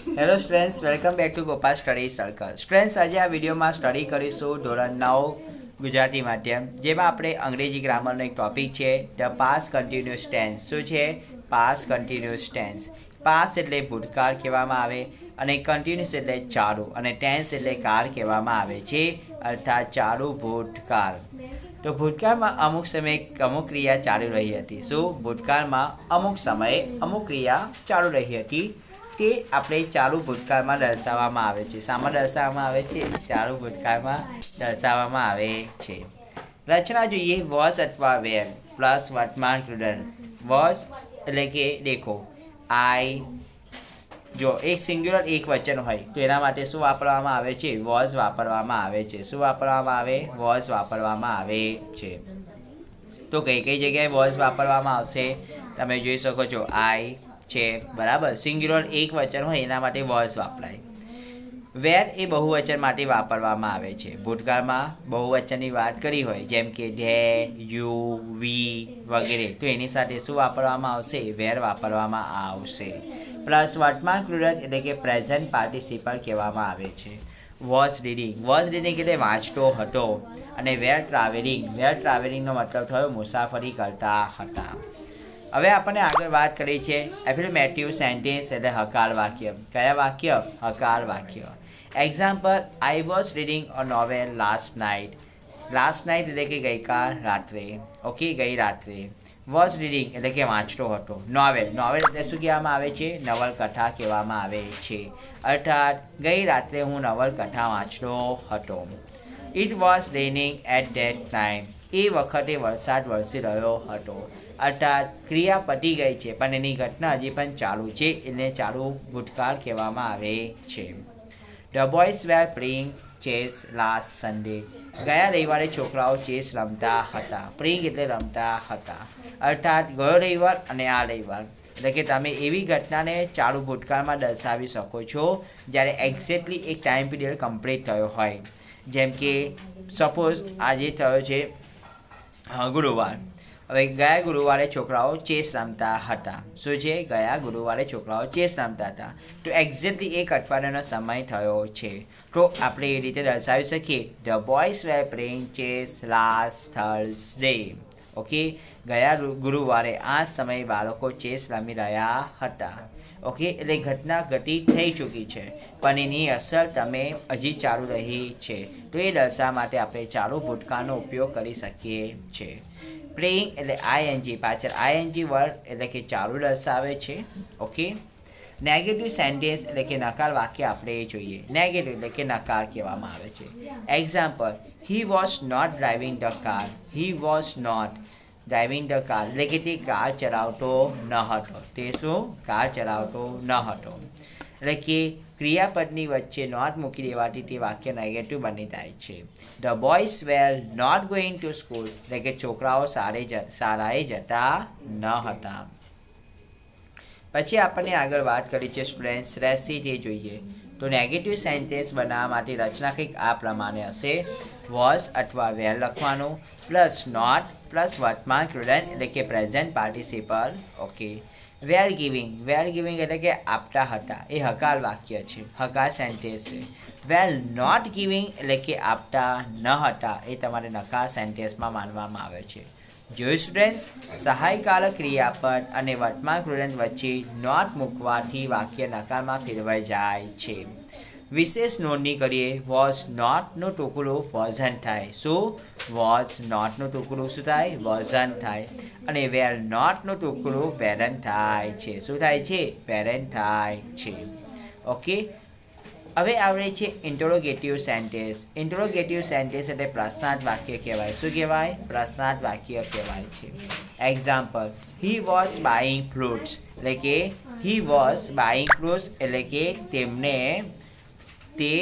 Hello students welcome back to Gopal study circle students આજે આ વિડીયોમાં સ્ટડી કરીશું ધોરણ નવ ગુજરાતી માધ્યમ, જેમાં આપણે અંગ્રેજી ગ્રામરનો એક ટોપિક છે ધ પાસ કન્ટિન્યુઅસ ટેન્સ શું છે? પાસ કન્ટિન્યુઅસ ટેન્સ પાસ એટલે ભૂતકાળ કહેવામાં આવે અને કન્ટિન્યુઅસ એટલે ચાલુ અને ટેન્સ એટલે કાળ કહેવામાં આવે છે, અર્થાત ચાલુ ભૂતકાળ. તો ભૂતકાળમાં અમુક સમયે અમુક ક્રિયા ચાલુ રહી હતી. શું? ભૂતકાળમાં અમુક સમયે અમુક ક્રિયા ચાલુ રહી હતી. તે આપણે ચાલુ ભૂતકાળમાં દર્શાવવામાં આવે છે. શામાં દર્શાવવામાં આવે છે? ચાલુ ભૂતકાળમાં દર્શાવવામાં આવે છે. રચના જોઈએ. વોઝ અથવા વેર પ્લસ વર્તમાન ક્રુડન વોઝ એટલે કે દેખો. આઈ જો એક સિંગ્યુલર, એક વચન હોય, તો એના માટે શું વાપરવામાં આવે છે? વોઝ વાપરવામાં આવે છે. શું વાપરવામાં આવે? વોઝ વાપરવામાં આવે છે. તો કઈ કઈ જગ્યાએ વોઝ વાપરવામાં આવશે? તમે જોઈ શકો છો. આઈ છે. બરાબર? સિંગ્યુલર એક વચન હોય, એના માટે વોઝ વાપરાય. વેર એ બહુવચન માટે વાપરવામાં આવે છે. ભૂતકાળમાં બહુવચનની વાત કરી હોય, જેમ કે ઢે યુ, વી વગેરે, તો એની સાથે શું વાપરવામાં આવશે? વેર વાપરવામાં આવશે. પ્લસ વર્તમાન ક્રુરત એટલે કે પ્રેઝન્ટ પાર્ટિસિપલ કહેવામાં આવે છે. Watch reading. વોચ રીડિંગ એટલે વાંચતો હતો. અને વેર ટ્રાવેલિંગ. વેર ટ્રાવેલિંગનો મતલબ થયો મુસાફરી કરતા હતા. હવે આપણને આગળ વાત કરી છે એફિલમેટિવ સેન્ટેન્સ એટલે હકાર વાક્ય. કયા વાક્ય? હકાર વાક્ય. Example I was reading a novel last night last night એટલે કે ગઈકાલ રાત્રે. ઓકે ગઈ રાત્રે. વોઝ રીડિંગ એટલે કે વાંચતો હતો. નોવેલ નોવેલ એટલે શું કહેવામાં આવે છે? નવલકથા કહેવામાં આવે છે. અર્થાત, ગઈ રાત્રે હું નવલકથા વાંચતો હતો. It was raining at that time એ વખતે વરસાદ વરસી રહ્યો હતો. અર્થાત ક્રિયા પતી ગઈ છે, પણ એની ઘટના હજી પણ ચાલુ છે, એને ચાલુ ભૂતકાળ કહેવામાં આવે છે. The boys were playing chess last Sunday ગયા રવિવારે છોકરાઓ ચેસ રમતા હતા પ્રિંગ એટલે રમતા હતા. અર્થાત ગયો રવિવાર અને આ રવિવાર. એટલે કે તમે એવી ઘટનાને ચાલુ ભૂતકાળમાં દર્શાવી શકો છો, જ્યારે એક્ઝેક્ટલી એક ટાઈમ પીરિયડ કમ્પ્લીટ થયો હોય. જેમ કે સપોઝ આજે થયો છે ગુરુવાર. હવે ગયા ગુરુવારે છોકરાઓ ચેસ રમતા હતા. શું છે ગયા ગુરુવારે છોકરાઓ ચેસ રમતા હતા. તો એક્ઝેક્ટલી એક અઠવાડિયાનો સમય થયો છે. તો આપણે એ રીતે દર્શાવી શકીએ. The boys were playing chess last Thursday okay ગયા ગુરુવારે આ સમયે બાળકો ચેસ રમી રહ્યા હતા. ઓકે એટલે ઘટના ઘટિત થઈ ચૂકી છે. પણ એની અસર તમે હજી ચાલુ રહી છે. તો એ દર્શાવવા માટે આપણે ચાલુ ભૂટકાનો ઉપયોગ કરી શકીએ છીએ પ્લેઇંગ એટલે આઈએનજી પાછળ આઈએનજી વર્ડ એટલે કે ચાલુ દર્શાવે છે, ઓકે? નેગેટિવ સેન્ટેન્સ એટલે કે નકાર વાક્ય આપણે એ જોઈએ. નેગેટિવ એટલે કે નકાર કહેવામાં આવે છે. Example he was not driving the car he was not driving the car એટલે કે તે કાર ચલાવતો ન હતો. તે શું? કાર ચલાવતો ન હતો. એટલે કે ક્રિયાપદની વચ્ચે નોટ મૂકી દેવાથી તે વાક્ય નેગેટિવ બની જાય છે. The boys were not going to school એટલે કે છોકરાઓ સારે જ, સારાએ જતા ન હતા. પછી આપણને આગળ વાત કરી છે સ્ટુડન્ટ રેસી તે જોઈએ. તો નેગેટિવ સેન્ટેન્સ બનાવવા માટે રચના કંઈક આ પ્રમાણે હશે. વોઝ અથવા વેર લખવાનું. પ્લસ નોટ પ્લસ વર્તમાન ક્રુડન એટલે કે present participle okay were giving were giving એટલે કે આપતા હતા. એ હકાર વાક્ય છે. હકાર સેન્ટેન્સ છે. વેર નોટ ગિવિંગ એટલે કે આપતા ન હતા એ તમારે નકાર સેન્ટેન્સમાં માનવામાં આવે છે. જોયું સ્ટુડન્ટ્સ સહાયકારક ક્રિયાપદ અને વર્તમાન સ્ટુડન્ટ વચ્ચે નોટ મૂકવાથી વાક્ય નકારમાં ફેરવાઈ જાય છે. વિશેષ નોંધણી કરીએ વોઝ નોટનો ટુકડું વર્ઝન થાય. શું વોઝ નોટનો ટુકડું શું થાય? વર્ઝન થાય. અને વેર નોટનો ટુકડું વેરન થાય છે. શું થાય છે? વેરન થાય છે. ઓકે હવે આવડે છે ઇન્ટરોગેટિવ સેન્ટેન્સ ઇન્ટરોગેટિવ સેન્ટેન્સ એટલે પ્રશ્નાર્થ વાક્ય કહેવાય. શું કહેવાય? પ્રશ્નાર્થ વાક્ય કહેવાય છે. Example he was buying fruits એટલે કે હી વોઝ બાઇંગ ફ્રૂટ્સ એટલે કે તેમને તે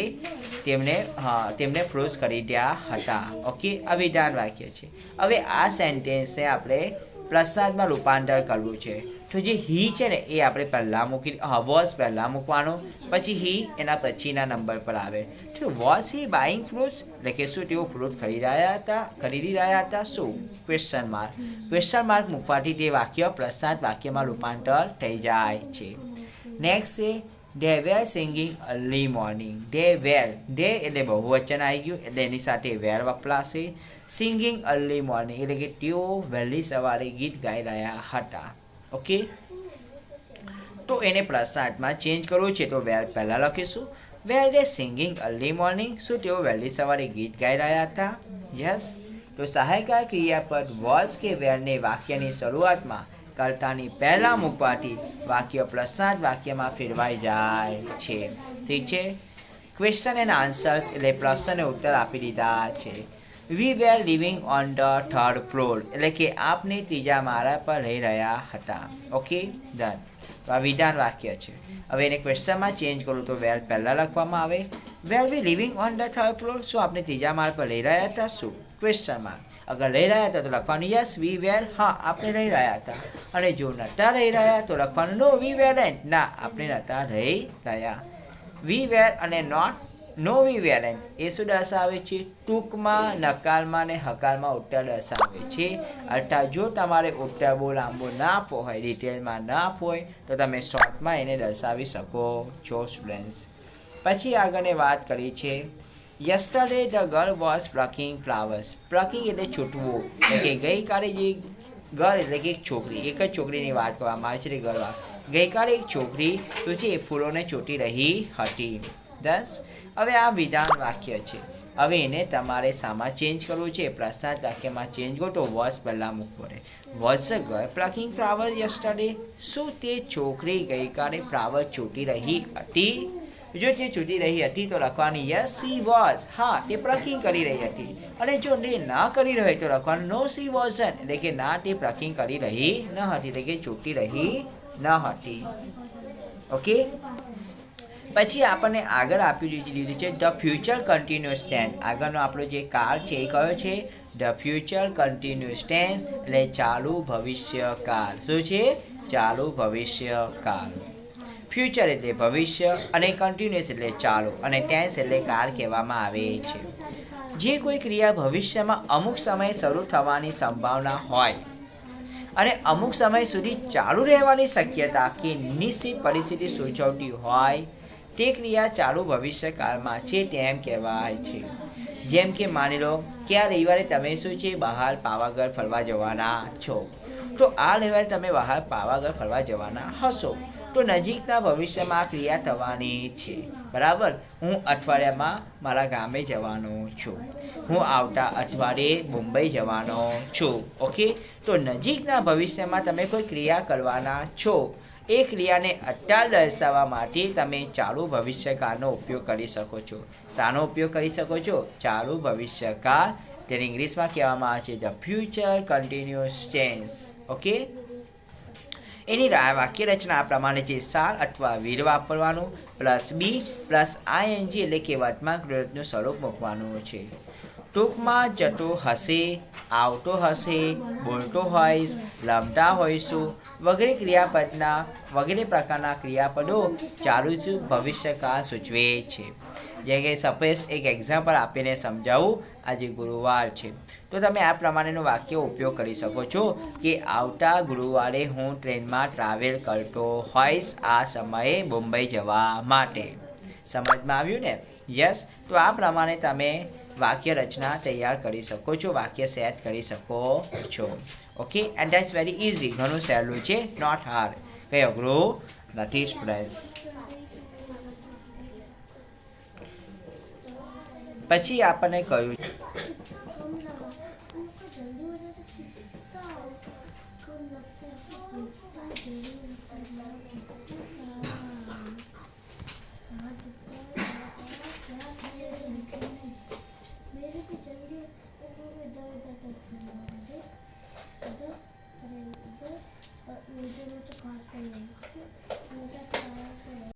તેમણે હા, તેમને કરી ખરીદ્યા હતા. ઓકે આ વિધાન વાક્ય છે હવે આ સેન્ટેન્સને આપણે પ્રસાદમાં રૂપાંતર કરવું છે. તો જે હી છે ને, એ આપણે પહેલાં મૂકી વોઝ પહેલાં મૂકવાનો, પછી હી એના પછીના નંબર પર આવે. તો વોઝ હી બાઇંગ ફ્રૂટ્સ એટલે કે શું તેઓ ફ્રૂટ ખરીદી રહ્યા હતા, ખરીદી રહ્યા હતા? શું? ક્વેશ્ચન માર્ક ક્વેશ્ચન માર્ક મૂકવાથી તે વાક્ય પ્રસાદ વાક્યમાં રૂપાંતર થઈ જાય છે. નેક્સ્ટ છે they were singing early morning they were they એટલે બહુવચન આવી ગયું. એટલે એની સાથે વેર વપરાશે. સિંગિંગ અર્લી મોર્નિંગ એટલે કે તેઓ વહેલી સવારે ગીત ગાઈ રહ્યા હતા. ઓકે તો એને પ્રસાદમાં ચેન્જ કરવું છે, તો વેર પહેલાં લખીશું. Were they singing early morning શું તેઓ વહેલી સવારે ગીત ગાઈ રહ્યા હતા? યસ તો સહાયકાર ક્રિયાપદ વોઝ કે વેરને વાક્યની શરૂઆતમાં કરતાની પહેલાં મૂકવાથી વાક્ય પ્રસાદ વાક્યમાં ફેરવાઈ જાય છે. ઠીક છે? ક્વેશ્ચન એન્ડ આન્સર્સ એટલે પ્રશ્નને ઉત્તર આપી દીધા છે. We were living on the third floor એટલે કે આપને ત્રીજા માળા પર રહી રહ્યા હતા. ઓકે ડન તો આ વિધાન વાક્ય છે. હવે એને ક્વેશ્ચનમાં ચેન્જ કરું તો વેર પહેલાં લખવામાં આવે. Were we living on the third floor શું આપણે ત્રીજા માળ પર લઈ રહ્યા હતા? શું? ક્વેશ્ચનમાં અગર લઈ રહ્યા હતા તો લખવાનું યસ વી વેર હા, આપણે રહી રહ્યા હતા. અને જો નહોતા રહી રહ્યા, તો લખવાનું નો વી વેર એન્ડ ના, આપણે નહોતા રહી રહ્યા. વી વેર અને નોટ નો વી વેરેન્ટ એ શું દર્શાવે છે? ટૂંકમાં, નકારમાં ને હકારમાં ઉત્તર દર્શાવે છે. અર્થાત, જો તમારે ઉત્તર બહુ લાંબો ના આપવો હોય, ડિટેલમાં ના આપવો હોય, તો તમે શોર્ટમાં એને દર્શાવી શકો છો સ્ટુડન્ટ્સ પછી આગળની વાત કરી છે yesterday the girl was plucking flowers plucking એટલે છૂટવું. એટલે કે ગઈકાલે જે ગર્લ એટલે કે એક છોકરી. એક જ છોકરીની વાત કરવામાં આવે છે ગર્લ ગઈકાલે એક છોકરી શું છે એ ફૂલોને ચૂંટી રહી હતી. દસ હવે આ વિધાન વાક્ય છે. હવે એને તમારે શામાં ચેન્જ કરવું છે. પ્રસાદ વાક્યમાં ચેન્જ કરો તો વોઝ પહેલાં મૂકવો રહે was girl plucking flower yesterday શું તે છોકરી ગઈકાલે ફ્લાવર ચૂંટી રહી હતી? જો તે છૂટી રહી હતી તો લખવાની યસ સી વોઝ હા, તે પ્લકિંગ કરી રહી હતી. અને જો તે ના કરી રહી તો લખવાનું નો સી વોઝન એટલે કે ના, તે પ્લકિંગ કરી રહી ન હતી. એટલે કે છૂટી રહી ન હતી. ઓકે? પછી આપણને આગળ આપ્યું દીધું છે ધ ફ્યુચર કન્ટિન્યુઅસ ટેન્સ આગળનો આપણો જે કાળ છે, એ કયો છે? ધ ફ્યુચર કન્ટિન્યુઅસ ટેન્સ એટલે ચાલુ ભવિષ્યકાળ. શું છે? ચાલુ ભવિષ્યકાળ. ફ્યુચર એટલે ભવિષ્ય અને કન્ટિન્યુઅસ એટલે ચાલુ અને ટેન્સ એટલે કાળ કહેવામાં આવે છે. જે કોઈ ક્રિયા ભવિષ્યમાં અમુક સમયે શરૂ થવાની સંભાવના હોય અને અમુક સમય સુધી ચાલુ રહેવાની શક્યતા કે નિશ્ચિત પરિસ્થિતિ સૂચવતી હોય, તે ક્રિયા ચાલુ ભવિષ્યકાળમાં છે તેમ કહેવાય છે. જેમ કે માની લો કે આ રવિવારે તમે શું છે, બહાર પાવાગઢ ફરવા જવાના છો. તો આ રવિવારે તમે બહાર પાવાગઢ ફરવા જવાના હશો. તો નજીકના ભવિષ્યમાં ક્રિયા થવાની છે. બરાબર? હું અઠવાડિયામાં મારા ગામે જવાનો છું. હું આવતા અઠવાડિયે મુંબઈ જવાનો છું. ઓકે? તો નજીકના ભવિષ્યમાં તમે કોઈ ક્રિયા કરવાના છો? એ ક્રિયાને અત્યાર દર્શાવવા માટે તમે ચાલુ ભવિષ્યકાળનો ઉપયોગ કરી શકો છો. શાનો ઉપયોગ કરી શકો છો? ચાલુ ભવિષ્યકાળ તેને ઇંગ્લિશમાં કહેવામાં આવે છે the future continuous change okay? એની વાક્ય રચના પ્રમાણે છે. સાર અથવા વીર વાપરવાનું, પ્લસ બી, પ્લસ આઈએનજી એટલે કે વર્તમાન ક્રિયાનું સ્વરૂપ મૂકવાનું છે. ટૂંકમાં જતો હશે, આવતો હશે, બોલતો હોઈશ લમતા હોઈશું, વગેરે ક્રિયાપદના, વગેરે પ્રકારના ક્રિયાપદો જ ભવિષ્યકાળ સૂચવે છે. જેમ કે સપોઝ એક એક્ઝામ્પલ આપીને સમજાવું આજે ગુરુવાર છે. તો તમે આ પ્રમાણેનું વાક્ય ઉપયોગ કરી શકો છો કે આવતા ગુરુવારે હું ટ્રેનમાં ટ્રાવેલ કરતો હોઈશ આ સમયે મુંબઈ જવા માટે. સમજમાં આવ્યું ને? યસ તો આ પ્રમાણે તમે વાક્ય રચના તૈયાર કરી શકો છો, વાક્ય સેટ કરી શકો છો. Okay and that's very easy ઘણું સહેલું છે નોટ હાર્ડ કંઈ અઘરું નથી સ્ટુડન્ટ્સ પછી આપણને કહ્યું